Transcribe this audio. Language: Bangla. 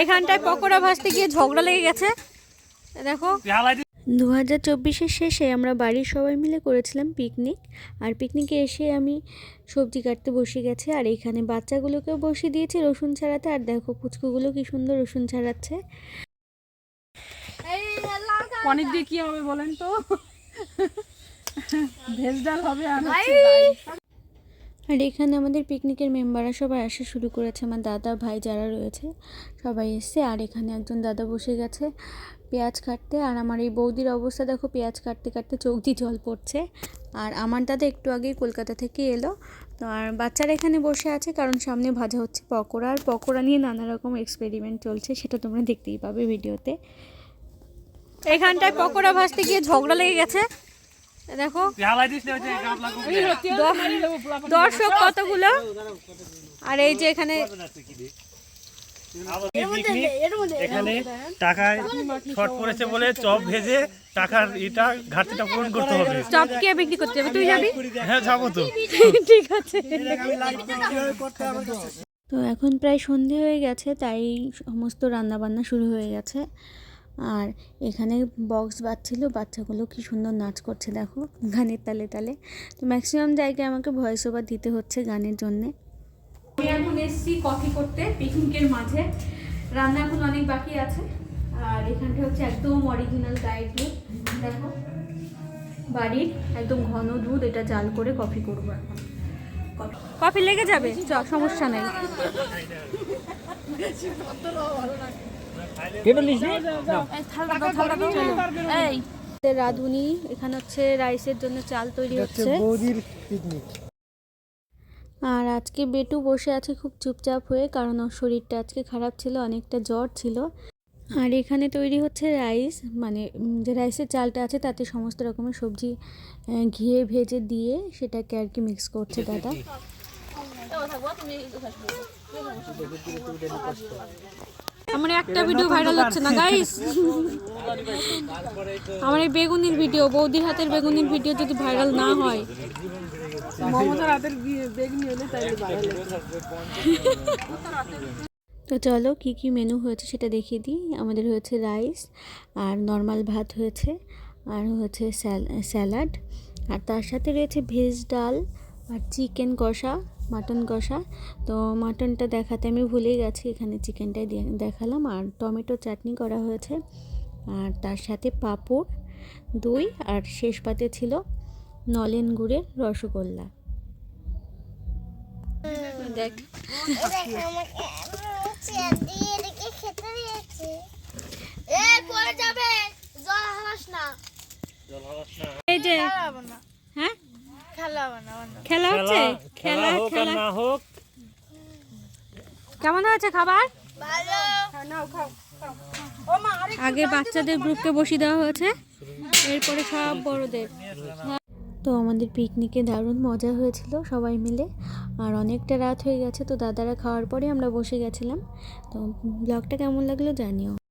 এখানটায় পকোড়া ভাজতে গিয়ে ঝগড়া লেগে গেছে। দেখো। দু হাজার চব্বিশের শেষে আমরা বাড়ির সবাই মিলে করেছিলাম পিকনিক। আর পিকনিকে এসে আমি সবজি কাটতে বসে গেছি আর এখানে বাচ্চাগুলোকেও বসিয়ে দিয়েছি রসুন ছাড়াতে। আর দেখো পুচকুগুলো কি সুন্দর রসুন ছাড়াচ্ছে। পনির দিয়ে কি হবে বলেন তো? ভেজ ডাল হবে আর। আর এখানে আমাদের পিকনিকের মেম্বাররা সবাই আসা শুরু করেছে। আমার দাদা, ভাই যারা রয়েছে, সবাই এসছে। আর এখানে একজন দাদা বসে গেছে পেঁয়াজ কাটতে। আর আমার এই বৌদির অবস্থা, দেখো, পেঁয়াজ কাটতে কাটতে চোখ দিয়ে জল পড়ছে। আর আমার দাদা একটু আগেই কলকাতা থেকে এলো। তো আর বাচ্চারা এখানে বসে আছে, কারণ সামনে ভাজা হচ্ছে পকোড়া। আর পকোড়া নিয়ে নানা রকম এক্সপেরিমেন্ট চলছে, সেটা তোমরা দেখতেই পাবে ভিডিওতে। এখানটায় পকোড়া ভাজতে গিয়ে ঝগড়া লেগে গেছে। দেখো। দর্শক কতগুলো? আর এই যে এখানে এখানে টাকায় শর্ট পড়েছে বলে চপ ভেজে টাকার এটা ঘাটতিটা পূরণ করতে হবে। চপ কে বিক্রি করতে যাবে? তুই যাবি? হ্যাঁ যাব তো। ঠিক আছে। তো এখন প্রায় সন্ধে হয়ে গেছে তাই সমস্ত রান্না বান্না শুরু হয়ে গেছে। আর এখানে বক্স বাজছিল বাচ্চাগুলো কি সুন্দর নাচ করছে দেখো গানের তালে তালে। তো ম্যাক্সিমাম জায়গায় আমাকে ভয়েস ওভার দিতে হচ্ছে গানের জন্যে। আমি এখন এসেছি কফি করতে পিকনিকের মাঝে। রান্না এখন অনেক বাকি আছে। আর এখানটা হচ্ছে একদম অরিজিনাল গাইড দুধ দেখো। বাড়ির একদম ঘন দুধ এটা জাল করে কফি করব এখন। কফি লেগে যাবে? চ সমস্যা নেই। রাঁধুনি এখানে হচ্ছে রাইসের জন্য চাল তৈরি হচ্ছে আর আজকে বেটু বসে আছে খুব চুপচাপ হয়ে কারণ ওর শরীরটা আজকে খারাপ ছিল অনেকটা জ্বর ছিল। আর এখানে তৈরি হচ্ছে রাইস মানে যে রাইসের চালটা আছে তাতে সমস্ত রকমের সবজি ঘিয়ে ভেজে দিয়ে সেটাকে আর কি মিক্স করছে দাদা। আমার একটা ভিডিও ভাইরাল হচ্ছে না গাইস আমার এই বেগুনির ভিডিও বৌদির হাতের বেগুনির ভিডিও যদি ভাইরাল না হয়। তো চলো কি কি মেনু হয়েছে সেটা দেখিয়ে দিই। আমাদের হয়েছে রাইস আর নর্মাল ভাত হয়েছে আর হয়েছে স্যালাড আর তার সাথে রয়েছে ভেজ ডাল আর চিকেন কষা মাটন কষা। তো মাটনটা দেখাতে আমি ভুলেই গেছি এখানে চিকেনটাই দেখালাম। আর টমেটো চাটনি করা হয়েছে। আর তার সাথে পাঁপড় দই আর শেষ পাতে ছিল নলেন গুড়ের রসগোল্লা। দেখ। এই যে হ্যাঁ? খেলা হচ্ছে? খেলা খেলা না হোক। কেমন হয়েছে খাবার? আগে বাচ্চাদের গ্রুপকে বসিয়ে দেওয়া হয়েছে। এরপরে সব বড়দের। তো আমাদের পিকনিকে দারুণ মজা হয়েছিল সবাই মিলে। আর অনেকটা রাত হয়ে গেছে তো দাদারা খাওয়ার পরে আমরা বসে গেছিলাম। তো ব্লগটা কেমন লাগল জানিও।